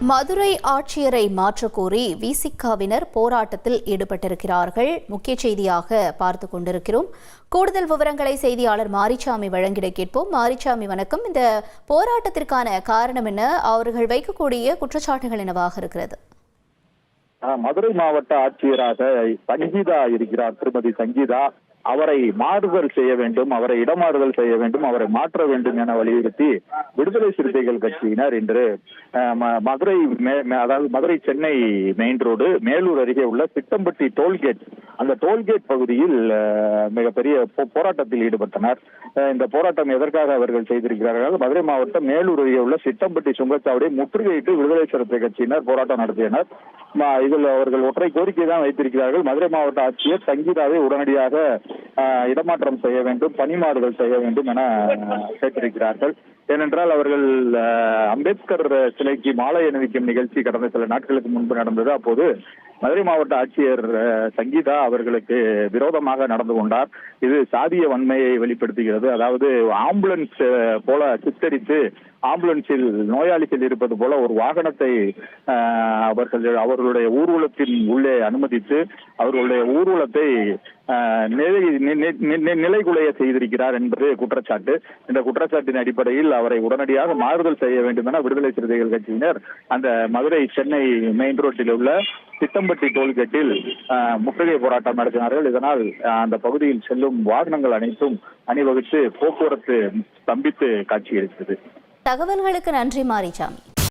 மதுரை ஆட்சியரை மாற்றக்கோரி விசிகாவினர் போராட்டத்தில் ஈடுபட்டிருக்கிறார்கள். முக்கிய செய்தியாக பார்த்து கொண்டிருக்கிறோம். கூடுதல் விவரங்களை செய்தியாளர் மாரிச்சாமி வழங்கிட கேட்போம். மாரிச்சாமி வணக்கம். இந்த போராட்டத்திற்கான காரணம் என்ன? அவர்கள் வைக்கக்கூடிய குற்றச்சாட்டுகள் என்னவாக இருக்கிறது? மதுரை மாவட்ட ஆட்சியராக சங்கீதா இருக்கிறார் திருமதி சங்கீதா அவரை மாறுதல் செய்ய வேண்டும் அவரை இடமாறுதல் செய்ய வேண்டும் அவரை மாற்ற வேண்டும் என வலியுறுத்தி விடுதலை சிறுத்தைகள் கட்சியினர் இன்று மதுரை மே- அதாவது மதுரை சென்னை மெயின் ரோடு மேலூர் அருகே உள்ள சித்தம்பட்டி டோல்கேட் அந்த டோல்கேட் பகுதியில் மிகப்பெரிய போராட்டத்தில் ஈடுபட்டனர். இந்த போராட்டம் எதற்காக அவர்கள் செய்திருக்கிறார்கள்? மதுரை மாவட்டம் மேலூர் அருகே உள்ள சிட்டம்பட்டி சுங்கச்சாவடியை முற்றுகையிட்டு விடுதலை சிறுத்தை கட்சியினர் போராட்டம் நடத்தினர். இதில் அவர்கள் ஒற்றை கோரிக்கை தான் வைத்திருக்கிறார்கள். மதுரை மாவட்ட ஆட்சியர் சங்கீதாவை உடனடியாக ஆஹ், இடமாற்றம் செய்ய வேண்டும் பணிமாறுதல் செய்ய வேண்டும் என கேட்டிருக்கிறார்கள். ஏனென்றால் அவர்கள் அம்பேத்கர் சிலைக்கு மாலை அணிவிக்கும் நிகழ்ச்சி கடந்த சில நாட்களுக்கு முன்பு நடந்தது. அப்போது மதுரை மாவட்ட ஆட்சியர் சங்கீதா அவர்களுக்கு விரோதமாக நடந்து கொண்டார். இது சாதிய வன்மையை வெளிப்படுத்துகிறது. அதாவது ஆம்புலன்ஸ் போல சித்தரித்து ஆம்புலன்ஸில் நோயாளிகள் இருப்பது போல ஒரு வாகனத்தை அவர்கள் அவர்களுடைய ஊர்வலத்தின் உள்ளே அனுமதித்து அவர்களுடைய ஊர்வலத்தை ஆஹ், நிலை நி- நி- நிலைகுலைய செய்திருக்கிறார் என்பது குற்றச்சாட்டு. இந்த குற்றச்சாட்டின் அடிப்படையில் அவரை உடனடியாக மாறுதல் செய்ய வேண்டும் என விடுதலை சிறுத்தைகள் கட்சியினர் அந்த மதுரை சென்னை மெயின் ரோட்டில் உள்ள சித்தம்பட்டி டோல்கேட்டில் ஆஹ், முற்றுகை போராட்டம் நடத்தினார்கள். இதனால் அந்த பகுதியில் செல்லும் வாகனங்கள் அனைத்தும் அணிவகுத்து போக்குவரத்து ஸ்தம்பித்து காட்சியளித்தது. தகவல்களுக்கு நன்றி மாரிசாமி